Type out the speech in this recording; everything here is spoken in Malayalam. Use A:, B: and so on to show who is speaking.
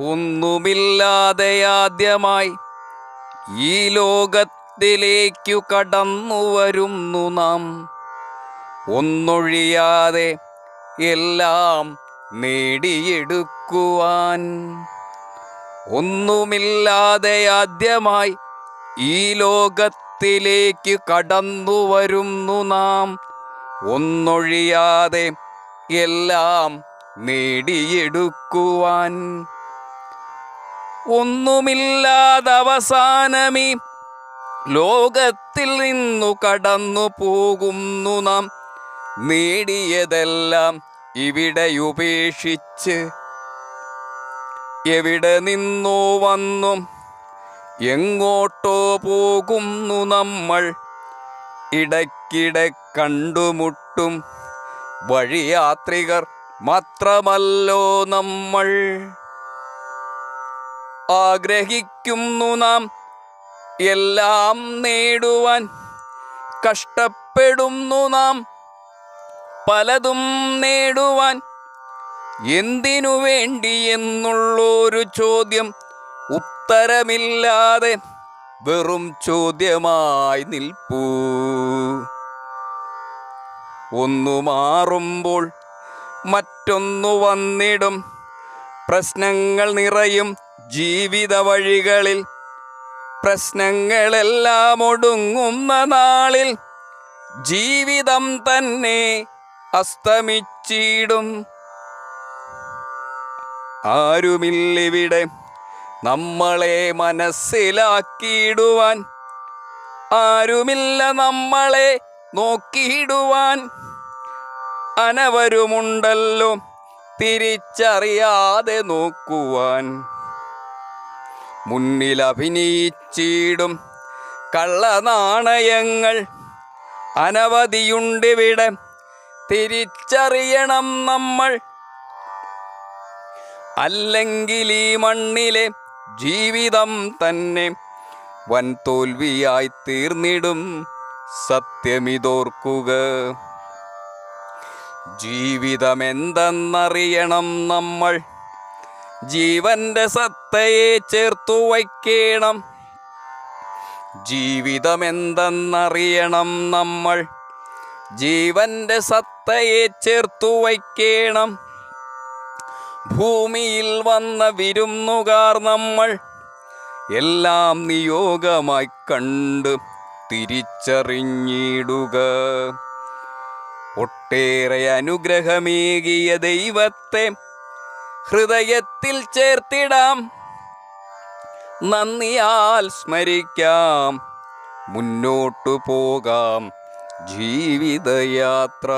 A: ഒന്നുമില്ലാതെ ആദ്യമായി ഈ ലോകത്തിലേക്കു കടന്നു വരുന്നു നാം. ഒന്നൊഴിയാതെ എല്ലാം നേടിയെടുക്കുവാൻ. ഒന്നുമില്ലാതെ ആദ്യമായി ഈ ലോകത്തിലേക്ക് കടന്നു വരുന്നു നാം. ഒന്നൊഴിയാതെ എല്ലാം നേടിയെടുക്കുവാൻ. ഒന്നുമില്ലാതെ അവസാനമീ ലോകത്തിൽ നിന്നു കടന്നു പോകുന്നു നാം. നേടിയതെല്ലാം ഇവിടെ ഉപേക്ഷിച്ച് എവിടെ നിന്നോ വന്നു? എങ്ങോട്ടോ പോകുന്നു നമ്മൾ. ഇടയ്ക്കിടെ കണ്ടുമുട്ടും വഴിയാത്രികർ മാത്രമല്ലോ നമ്മൾ. ആഗ്രഹിക്കുന്നു നാം. എല്ലാം നേടുവാൻ കഷ്ടപ്പെടുന്നു നാം. പലതും നേടുവാൻ എന്തിനു വേണ്ടി എന്നുള്ളൊരു ചോദ്യം ഉത്തരമില്ലാതെ വെറും ചോദ്യമായി നിൽപ്പൂ. ഒന്നു മാറുമ്പോൾ മറ്റൊന്നു വന്നിടും. പ്രശ്നങ്ങൾ നിറയും. ജീവിത വഴികളിൽ പ്രശ്നങ്ങളെല്ലാം ഒടുങ്ങുന്ന നാളിൽ ജീവിതം തന്നെ അസ്തമിച്ചിടും. ആരുമില്ലിവിടെ നമ്മളെ മനസ്സിലാക്കിയിടുവാൻ? ആരുമില്ല നമ്മളെ നോക്കിയിടുവാൻ? അനവരുമുണ്ടല്ലോ തിരിച്ചറിയാതെ നോക്കുവാൻ. മുന്നിൽ അഭിനയിച്ചിടും കള്ളനാണയങ്ങൾ. അനവധിയുണ്ടിവിടെ തിരിച്ചറിയണം നമ്മൾ. അല്ലെങ്കിൽ ഈ മണ്ണിലെ ജീവിതം തന്നെ വൻ തോൽവിയായി തീർന്നിടും. സത്യമിതോർക്കുക. ജീവിതമെന്തെന്നറിയണം നമ്മൾ. ജീവന്റെ സത്തയെ ചേർത്തു വയ്ക്കണം. ജീവിതമെന്തെന്നറിയണം നമ്മൾ. ജീവന്റെ സത്തയെ ചേർത്തു വയ്ക്കണം. ഭൂമിയിൽ വന്ന വിരുന്നുകാർ നമ്മൾ. എല്ലാം നിയോഗമായി കണ്ട് തിരിച്ചറിഞ്ഞിടുക. ഒട്ടേറെ അനുഗ്രഹമേകിയ ദൈവത്തെ ഹൃദയത്തിൽ ചേർത്തിടാം. നന്ദിയാൽ സ്മരിക്കാം. മുന്നോട്ടു പോകാം. ജീവിതയാത്ര.